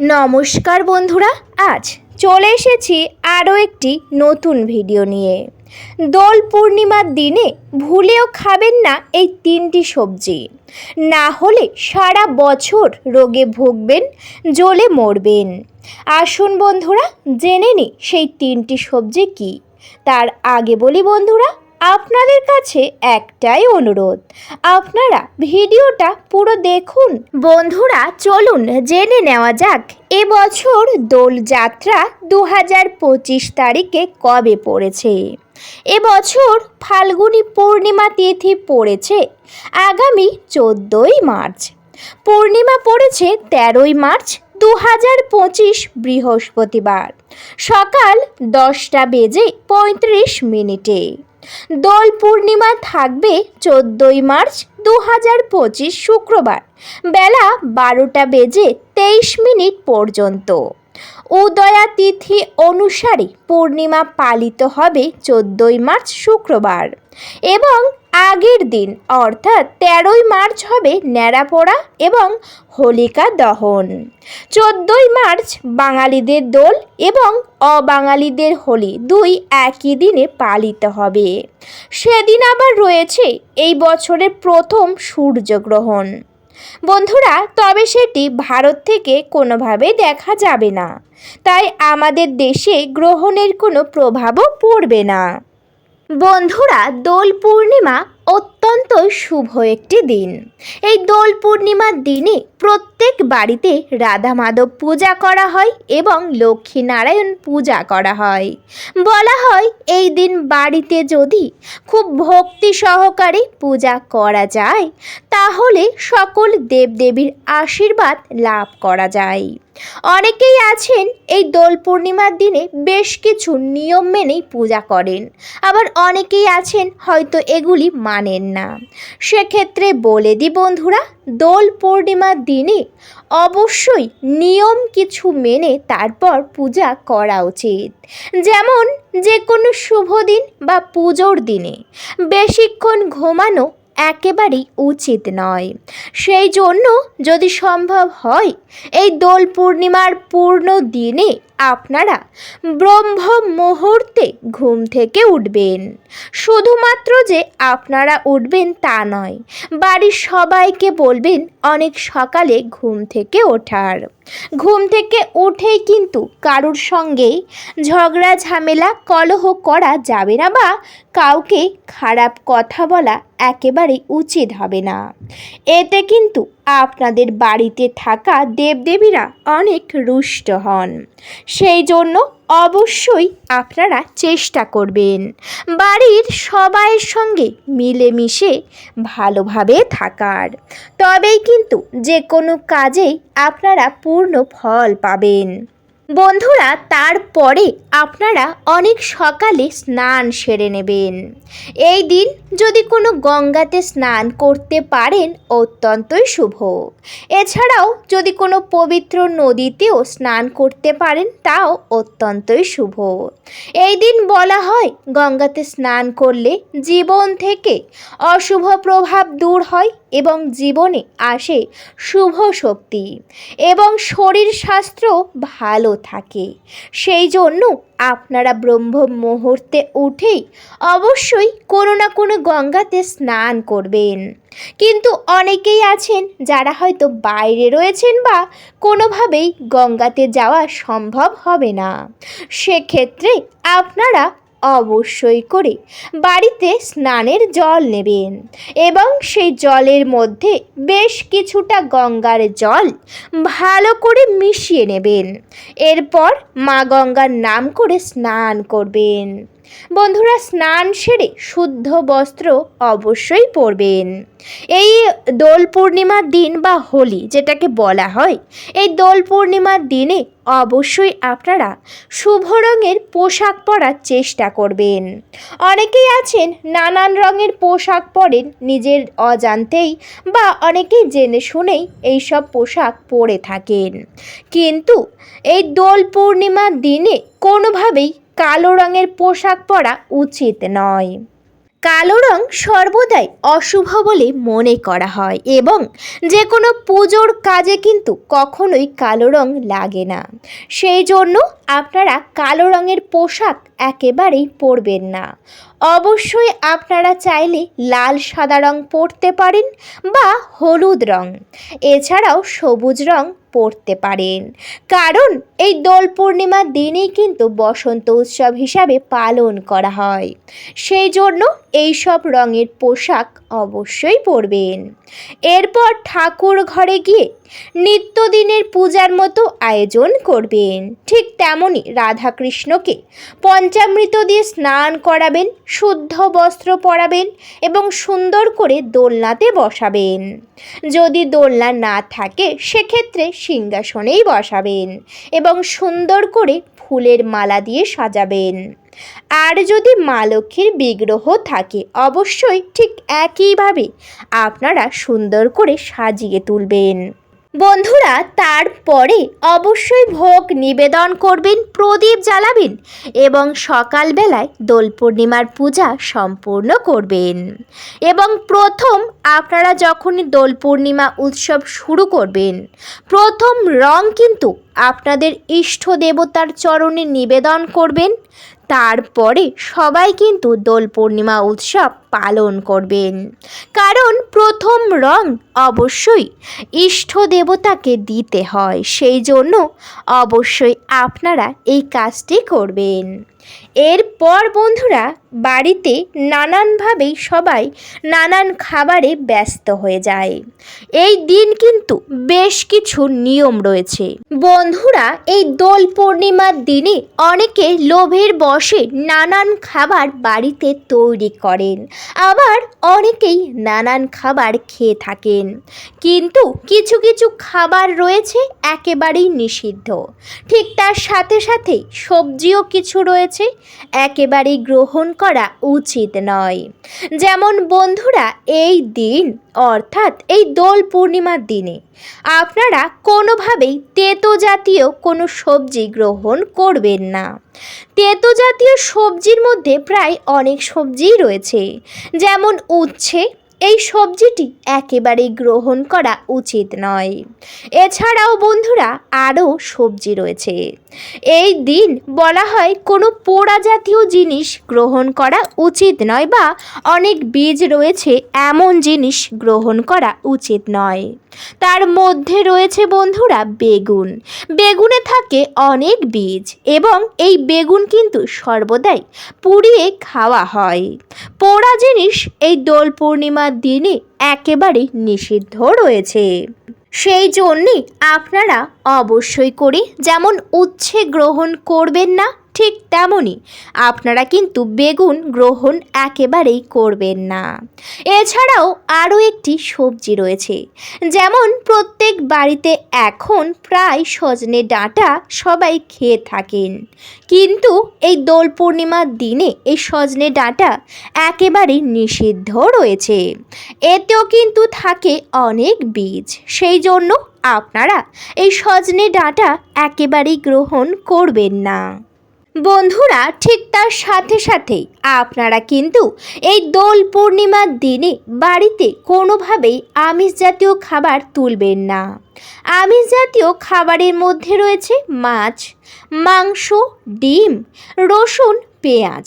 নমস্কার বন্ধুরা, আজ চলে এসেছি আরও একটি নতুন ভিডিও নিয়ে। দোল পূর্ণিমার দিনে ভুলেও খাবেন না এই তিনটি সবজি। না হলে সারা বছর রোগে ভুগবেন, জ্বলে মরবেন। আসুন বন্ধুরা, জেনে নি সেই তিনটি সবজি কি। তার আগে বলি বন্ধুরা আপনাদের কাছে একটাই অনুরোধ। আপনারা ভিডিওটা পুরো দেখুন। বন্ধুরা, চলুন জেনে নেওয়া যাক, এবছর দোলযাত্রা দু হাজার পঁচিশ তারিখে কবে পড়েছে? এবছর ফাল্গুনী পূর্ণিমা তিথি পড়েছে আগামী চোদ্দোই মার্চ। পূর্ণিমা পড়েছে তেরোই মার্চ দু হাজার পঁচিশ বৃহস্পতিবার। সকাল দশটা বেজে পঁয়ত্রিশ মিনিটে। দোল পূর্ণিমা থাকবে চোদ্দই মার্চ দু হাজার পঁচিশ শুক্রবার। বেলা বারোটা বেজে তেইশ মিনিট পর্যন্ত। উদয়া তিথি অনুসারে পূর্ণিমা পালিত হবে চোদ্দই মার্চ শুক্রবার এবং আগের দিন, অর্থাৎ তেরোই মার্চ হবে ন্যাড়াপোড়া এবং হোলিকা দহন। চোদ্দই মার্চ বাঙালিদের দোল এবং অবাঙালিদের হোলি দুই একই দিনে পালিত হবে। সেদিন আবার রয়েছে এই বছরের প্রথম সূর্যগ্রহণ। বন্ধুরা, তবে সেটি ভারত থেকে কোনোভাবে দেখা যাবে না। তাই আমাদের দেশে গ্রহণের কোনো প্রভাবও পড়বে না। বন্ধুরা দোল পূর্ণিমা অত্যন্ত শুভ একটি দিন। এই দোল পূর্ণিমার দিনে প্রত্যেক বাড়িতে রাধা মাধব পূজা করা হয় এবং লক্ষ্মী নারায়ণ পূজা করা হয়। বলা হয়, এই দিন বাড়িতে যদি খুব ভক্তি সহকারে পূজা করা যায়, তাহলে সকল দেবদেবীর আশীর্বাদ লাভ করা যায়। অনেকেই আছেন, এই দোল পূর্ণিমার দিনে বেশ কিছু নিয়ম মেনেই পূজা করেন। আবার অনেকেই আছেন, হয়তো এগুলি মানেন না। সেক্ষেত্রে বলে দিই বন্ধুরা দোল পূর্ণিমার দিনে অবশ্যই নিয়ম কিছু মেনে তারপর পূজা করা উচিত। যেমন যে কোনো শুভ দিন বা পুজোর দিনে বেশিক্ষণ ঘুমানো একেবারেই উচিত নয়। সেই জন্য যদি সম্ভব হয়, এই দোল পূর্ণিমার পূর্ণ দিনে আপনারা ব্রহ্ম মুহূর্তে ঘুম থেকে উঠবেন। শুধুমাত্র যে আপনারা উঠবেন তা নয়, বাড়ির সবাইকে বলবেন অনেক সকালে ঘুম থেকে ওঠার। ঘুম থেকে উঠেই কিন্তু কারুর সঙ্গেই ঝগড়া, ঝামেলা, কলহ করা যাবে না বা কাউকে খারাপ কথা বলা একেবারেই উচিত হবে না। এতে কিন্তু আপনাদের বাড়িতে থাকা দেবদেবীরা অনেক রুষ্ট হন। সেই জন্য অবশ্যই আপনারা চেষ্টা করবেন। বাড়ির সবাইয়ের সঙ্গে মিলেমিশে ভালোভাবে থাকার। তবেই কিন্তু যে কোনো কাজেই আপনারা পূর্ণ ফল পাবেন। বন্ধুরা, তারপরে আপনারা অনেক সকালে স্নান সেরে নেবেন। এই দিন যদি কোনো গঙ্গাতে স্নান করতে পারেন, অত্যন্তই শুভ। এছাড়াও যদি কোনো পবিত্র নদীতেও স্নান করতে পারেন, তাও অত্যন্তই শুভ। এই দিন বলা হয়, গঙ্গাতে স্নান করলে জীবন থেকে অশুভ প্রভাব দূর হয় এবং জীবনে আসে শুভ শক্তি এবং শরীর স্বাস্থ্য ভালো থাকে। সেই জন্য আপনারা ব্রহ্ম মুহূর্তে উঠেই অবশ্যই কোনো না কোনো গঙ্গাতে স্নান করবেন। কিন্তু অনেকেই আছেন যারা হয়তো বাইরে রয়েছেন বা কোনোভাবেই গঙ্গাতে যাওয়া সম্ভব হবে না। সেক্ষেত্রে আপনারা অবশ্যই করে বাড়িতে স্নানের জল নেবেন এবং সেই জলের মধ্যে বেশ কিছুটা গঙ্গার জল ভালো করে মিশিয়ে নেবেন। এরপর মা গঙ্গার নাম করে স্নান করবেন। বন্ধুরা স্নান সেরে শুদ্ধ বস্ত্র অবশ্যই পরবেন। এই দোল পূর্ণিমার দিন বা হোলি যেটাকে বলা হয়, এই দোল পূর্ণিমার দিনে অবশ্যই আপনারা শুভ রঙের পোশাক পরার চেষ্টা করবেন। অনেকেই আছেন নানান রঙের পোশাক পরেন, নিজের অজান্তেই বা অনেকেই জেনে শুনেই এইসব পোশাক পরে থাকেন। কিন্তু এই দোল পূর্ণিমার দিনে কোনোভাবেই কালো রঙের পোশাক পরা উচিত নয়। কালো রং সর্বদাই অশুভ বলে মনে করা হয় এবং যে কোনো পুজোর কাজে কিন্তু কখনোই কালো রং লাগে না। সেই জন্য আপনারা কালো রঙের পোশাক একেবারেই পরবেন না। অবশ্যই আপনারা চাইলে লাল, সাদা রং পরতে পারেন বা হলুদ রং। এছাড়াও সবুজ রং পরতে পারেন। কারণ এই দোল পূর্ণিমার দিনেই কিন্তু বসন্ত উৎসব হিসাবে পালন করা হয়। সেই জন্য এই সব রঙের পোশাক অবশ্যই পরবেন। এরপর ঠাকুর ঘরে গিয়ে নিত্যদিনের পূজার মতো আয়োজন করবেন। ঠিক তেমনই রাধাকৃষ্ণকে পঞ্চামৃত দিয়ে স্নান করাবেন, শুদ্ধ বস্ত্র পরাবেন এবং সুন্দর করে দোলনাতে বসাবেন। যদি দোলনা না থাকে, সেক্ষেত্রে সিংহাসনেই বসাবেন এবং সুন্দর করে ফুলের মালা দিয়ে সাজাবেন। আর যদি মা লক্ষ্মীর বিগ্রহ থাকে, অবশ্যই ঠিক একইভাবে আপনারা সুন্দর করে সাজিয়ে তুলবেন। বন্ধুরা, তারপরে অবশ্যই ভোগ নিবেদন করবেন, প্রদীপ জ্বালাবেন এবং সকালবেলায় দোল পূর্ণিমার পূজা সম্পূর্ণ করবেন। এবং প্রথম আপনারা যখনই দোল পূর্ণিমা উৎসব শুরু করবেন, প্রথম রং কিন্তু আপনাদের ইষ্ট দেবতার চরণে নিবেদন করবেন। তারপরে সবাই কিন্তু দোল পূর্ণিমা উৎসব পালন করবেন। কারণ প্রথম রং অবশ্যই ইষ্ট দেবতাকে দিতে হয়। সেই জন্য অবশ্যই আপনারা এই কাজটি করবেন। এরপর বন্ধুরা, বাড়িতে নানানভাবেই সবাই নানান খাবারে ব্যস্ত হয়ে যায়। এই দিন কিন্তু বেশ কিছু নিয়ম রয়েছে। বন্ধুরা, এই দোল পূর্ণিমার দিনে অনেকে লোভের বসে নানান খাবার বাড়িতে তৈরি করেন। আবার অনেকেই নানান খাবার খেয়ে থাকেন। কিন্তু কিছু কিছু খাবার রয়েছে একেবারেই নিষিদ্ধ। ঠিক তার সাথে সাথে সবজিও কিছু রয়েছে, একেবারেই গ্রহণ করা উচিত নয়। যেমন বন্ধুরা, এই দিন অর্থাৎ এই দোল পূর্ণিমার দিনে আপনারা কোনোভাবেই তেতো জাতীয় কোনো সবজি গ্রহণ করবেন না। তেতো জাতীয় সবজির মধ্যে প্রায় অনেক সবজিই রয়েছে, যেমন উচ্ছে এই সবজিটি একেবারেই গ্রহণ করা উচিত নয়। এছাড়াও বন্ধুরা, আরও সবজি রয়েছে। এই দিন বলা হয় কোনো পোড়া জাতীয় জিনিস গ্রহণ করা উচিত নয় বা অনেক বীজ রয়েছে এমন জিনিস গ্রহণ করা উচিত নয়। তার মধ্যে রয়েছে বন্ধুরা বেগুন। বেগুনে থাকে অনেক বীজ এবং এই বেগুন কিন্তু সর্বদাই পুড়িয়ে খাওয়া হয়। পোড়া জিনিস এই দোল পূর্ণিমার দিনে একেবারে নিষিদ্ধ রয়েছে। সেই জন্যে আপনারা অবশ্যই করে যেমন উচ্ছে গ্রহণ করবেন না ঠিক তেমনই। আপনারা কিন্তু বেগুন গ্রহণ একেবারেই করবেন না। এছাড়াও আরও একটি সবজি রয়েছে, যেমন প্রত্যেক বাড়িতে এখন প্রায় সজনে ডাঁটা সবাই খেয়ে থাকেন। কিন্তু এই দোল পূর্ণিমার দিনে এই সজনে ডাঁটা একেবারেই নিষিদ্ধ রয়েছে। এতেও কিন্তু থাকে অনেক বীজ। সেই জন্য আপনারা এই সজনে ডাঁটা একেবারেই গ্রহণ করবেন না। বন্ধুরা, ঠিক তার সাথে সাথেই আপনারা কিন্তু এই দোল পূর্ণিমার দিনে বাড়িতে কোনোভাবেই আমিষ জাতীয় খাবার তুলবেন না। আমিষ জাতীয় খাবারের মধ্যে রয়েছে মাছ, মাংস, ডিম, রসুন, পেঁয়াজ।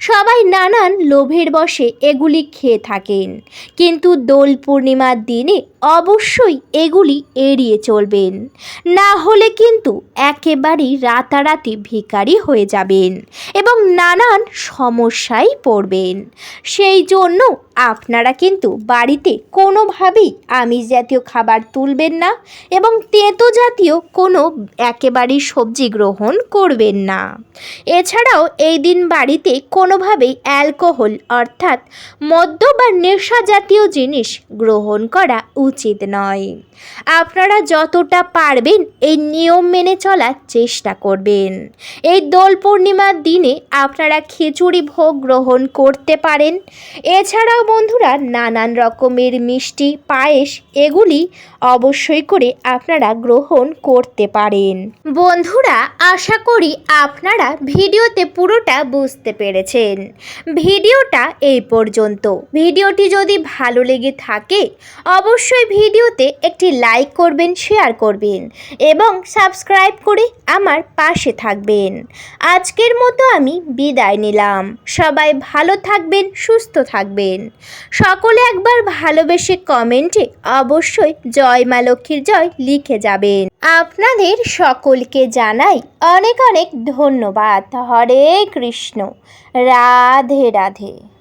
সবাই নানান লোভের বশে এগুলি খেয়ে থাকেন। কিন্তু দোল পূর্ণিমার দিনে অবশ্যই এগুলি এড়িয়ে চলবেন। না হলে কিন্তু একেবারেই রাতারাতি ভিখারি হয়ে যাবেন এবং নানান সমস্যায় পড়বেন। সেই জন্য আপনারা কিন্তু বাড়িতে কোনোভাবেই আমিষ জাতীয় খাবার তুলবেন না এবং তেঁতো জাতীয় কোনো একেবারেই সবজি গ্রহণ করবেন না। এছাড়াও এই দিন বাড়িতে কোনোভাবেই অ্যালকোহল, অর্থাৎ মদ্য বা নেশা জাতীয় জিনিস গ্রহণ করা উচিত নয়। আপনারা যতটা পারবেন এই নিয়ম মেনে চলার চেষ্টা করবেন। এই দোল পূর্ণিমার দিনে আপনারা খিচুড়ি ভোগ গ্রহণ করতে পারেন। এছাড়াও বন্ধুরা, নানান রকমের মিষ্টি, পায়েস এগুলি অবশ্যই করে আপনারা গ্রহণ করতে পারেন। বন্ধুরা, আশা করি আপনারা ভিডিওতে পুরোটা বুঝতে পেরেছেন। পেরেছেন ভিডিওটা এই পর্যন্ত। ভিডিওটি যদি ভালো লেগে থাকে, অবশ্যই ভিডিওতে একটি লাইক করবেন, শেয়ার করবেন এবং সাবস্ক্রাইব করে আমার পাশে থাকবেন। আজকের মতো আমি বিদায় নিলাম। সবাই ভালো থাকবেন, সুস্থ থাকবেন। সকলে একবার ভালোবেসে কমেন্টে অবশ্যই জয় মা লক্ষ্মীর জয় লিখে যাবেন। আপনাদের সকলকে জানাই অনেক অনেক ধন্যবাদ। হরে কৃষ্ণ। রাধে রাধে।